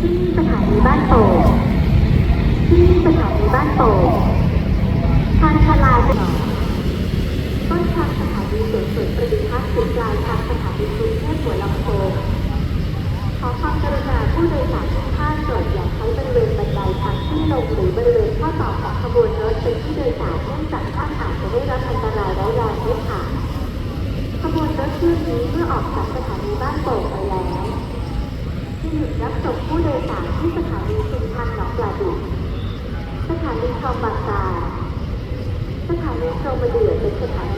ที่สถานีบ้านโป่งที่สถานีบ้านโป่งทางชลาจะต้นทางสถานีสวนสวนประดิษฐ์พัฒน์จุดปลายทางสถานีกรุงเทพหัวลำโพงขอความกรุณาผู้โดยสารทุกท่านโปรดอย่าใช้บริเวณบันไดทางขึ้นลงหรือบริเวณข้อต่อของขบวนรถเป็นที่โดยสารเนื่องจากท่านอาจจะได้รับอันตรายร้ายแรงด้วยค่ะขบวนรถเที่ยวนี้เมื่อออกจากสถานีบ้านโป่ง ที่หยุดรับส่งผู้โดยสารที่สถานีสุพรรณหนองปลาดุกสถานีคลองบางตาสถานีโครงมะเดือเป็นสถานี